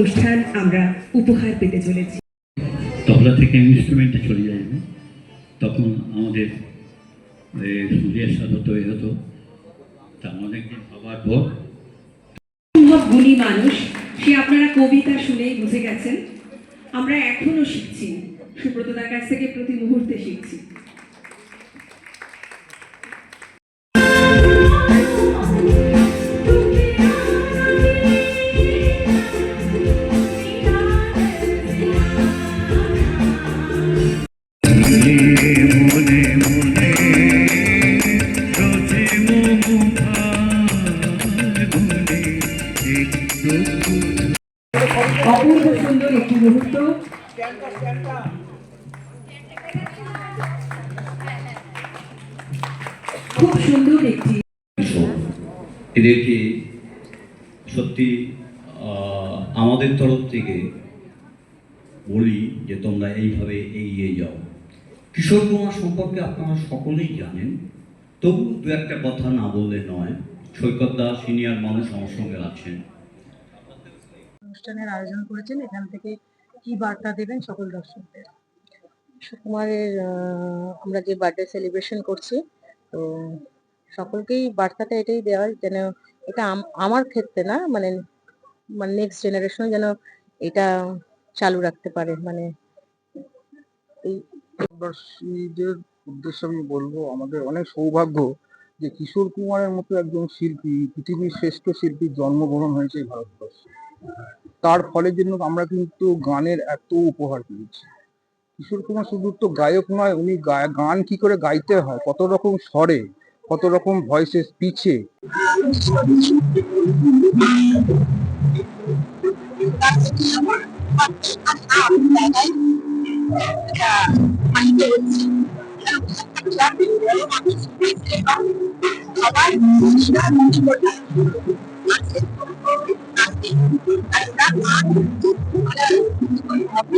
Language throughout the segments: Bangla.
অনুষ্ঠান আমরা উপহার পেতে চলেছি। তবলা থেকে ইনস্ট্রুমেন্টে চলে যাই তখন আমাদের সাথে হতো এ হতো। তা অনেকদিন ভাবার পর গুণী মানুষ সে আপনারা কবিতা শুনেই বুঝে গেছেন। আমরা এখনও শিখছি। সুব্রতদার কাছ থেকে প্রতি মুহূর্তে শিখছি। মুহূর্ত। খুব সুন্দর একটি এদেরকে সত্যি আমাদের তরফ থেকে বলি যে তোমরা এইভাবে এগিয়ে যাও। কিশোর কুমার সম্পর্কে আপনারা সকলেই জানেন তবু দু একটা কথা না বললে নয় সৈকত দাস সিনিয়র মানুষ আমার সঙ্গে আছেন। অনুষ্ঠানের আয়োজন করেছেন এখান থেকে কি বার্তা দেবেন সকল দর্শকদের? সুকুমারের আহ, আমরা যে বার্থডে সেলিব্রেশন করছি তো সকলকেই বার্তাটা এটাই দেওয়া যেন এটা আম- আমার ক্ষেত্রে না মানে মানে নেক্সট জেনারেশন যেন এটা চালু রাখতে পারে মানে এই ভারতবাসীদের উদ্দেশ্যে আমি বলব আমাদের অনেক সৌভাগ্য যে কিশোর কুমারের মতো একজন শিল্পী পৃথিবীর শ্রেষ্ঠ শিল্পীর জন্মগ্রহণ হয়েছে এই ভারতবর্ষে। তার ফলের জন্য আমরা কিন্তু গানের এত উপহার পেয়েছি। কিশোর কুমার শুধু তো গায়ক নয়, উনি গান কি করে গাইতে হয়? কত রকম স্বরে, কত রকম ভয়েসেস পিছে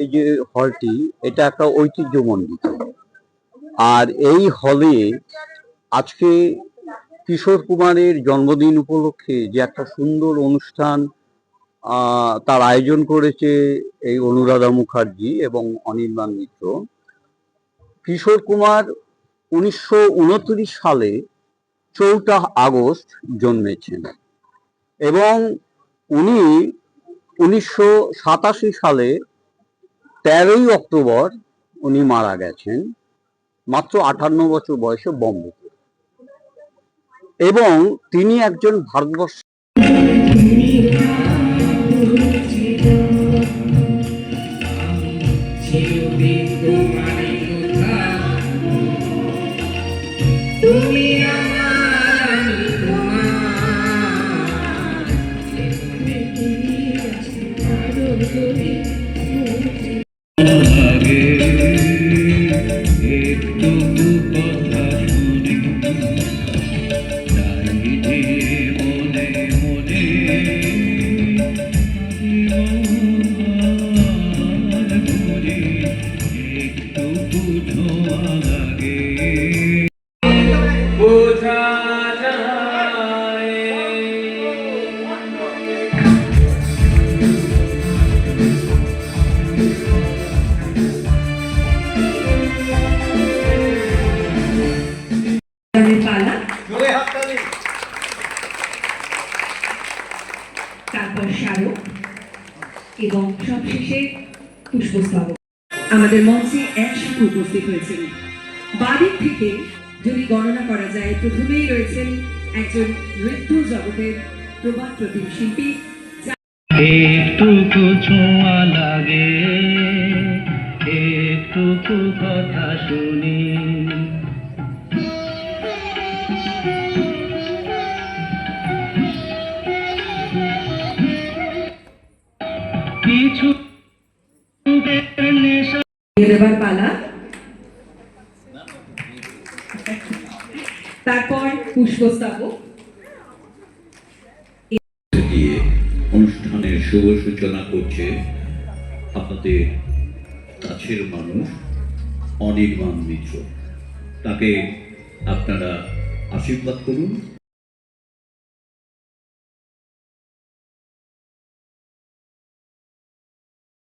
এই যে হলটি এটা একটা ঐতিহ্যমণ্ডিত। আর এই হলে আজকে কিশোর কুমারের জন্মদিন উপলক্ষে যে একটা সুন্দর অনুষ্ঠান তার আয়োজন করেছে এই অনুরাধা মুখার্জি এবং অনির্বাণ মিত্র। কিশোর কুমার উনিশশো উনত্রিশ সালে চৌঠা আগস্ট জন্মেছেন এবং উনি উনিশশো সাতাশি সালে তেরোই অক্টোবর উনি মারা গেছেন, মাত্র আটান্ন বছর বয়সে বম্বেতে এবং তিনি একজন ভারতবর্ষ লাগে একটু কথা শুনি মনে মনে একটু ছোঁয়া লাগে এবং সবশেষে পুষ্পস্তবক। আমাদের মঞ্চে একসাথে উপস্থিত হয়েছেন। বাদিক থেকে যদি গণনা করা যায়, প্রথমেই রয়েছেন একজন নৃত্য জগতের প্রবাদ প্রতিম শিল্পী। একটু ছোঁয়া লাগে একটু কথা শুনি। দেবার পালা। তারপর পুষ্পস্তবক। অনুষ্ঠানের শুভ সূচনা করছে আপনাদের কাছের মানুষ, অনির্বাণ মিত্র। তাকে আপনারা আশীর্বাদ করুন।